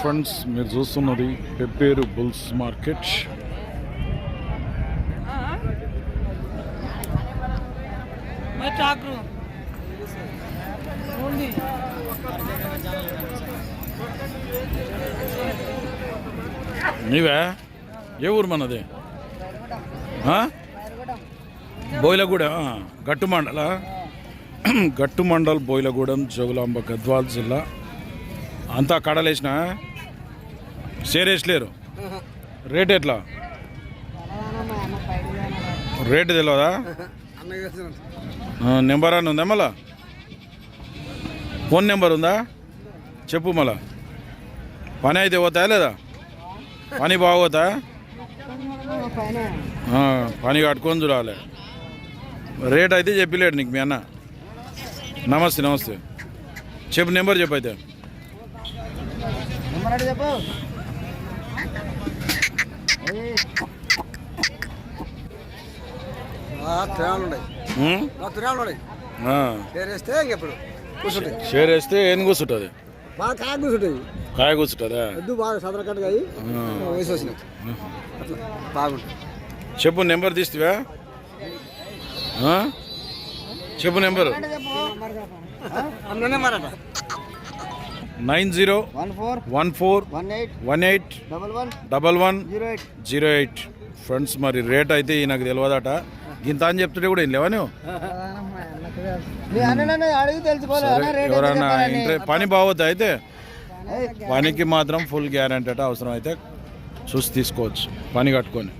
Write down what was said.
Friends మీరు చూస్తున్నది pepper bulls market. నీవే? ఏ ఊరు మనది? బోయిలగూడ గట్టు మండల గట్టు మండల్ బోయిలగూడెం జగులాంబ గద్వాల్ జిల్లా. అంతా కడలేసిన? సేరేసలేరు రేట్ ఎట్లా? రేటు తెలియదా నెంబర్ అని ఉందా మళ్ళా? ఫోన్ నెంబర్ ఉందా? చెప్పు మళ్ళా. పని అయితే పోతాయా లేదా? పని బాగోతా? పని కట్టుకొని చూడాలి. రేట్ అయితే చెప్పలేడు నీకు మీ అన్న. నమస్తే నమస్తే. చెప్పు నెంబర్ చెప్పు. షేర్ వేస్తే ఏం కూర్చుంటుంది? బాగా కాయ కూర్చుంటాయి కాయ కూర్చుంటుందా? ఎద్దు బాగా సదరకట్టుగా అయ్యి వయసు బాగుంటుంది. చెప్పు నెంబర్ తీస్తువా? చెప్పు number. Nine zero one four one four one eight one eight double one double one zero eight. Zero eight. Friends మరి రేట్ అయితే నాకు తెలియదట ఇంత అని చెప్తుంటే కూడా ఏం లేవా నువ్వు? ఎవరన్నా ఇంట్రె పని బాగోద్దు అయితే? పనికి మాత్రం ఫుల్ గ్యారంటీ అట అవసరం అయితే చూసి తీసుకోవచ్చు. పని కట్టుకొని.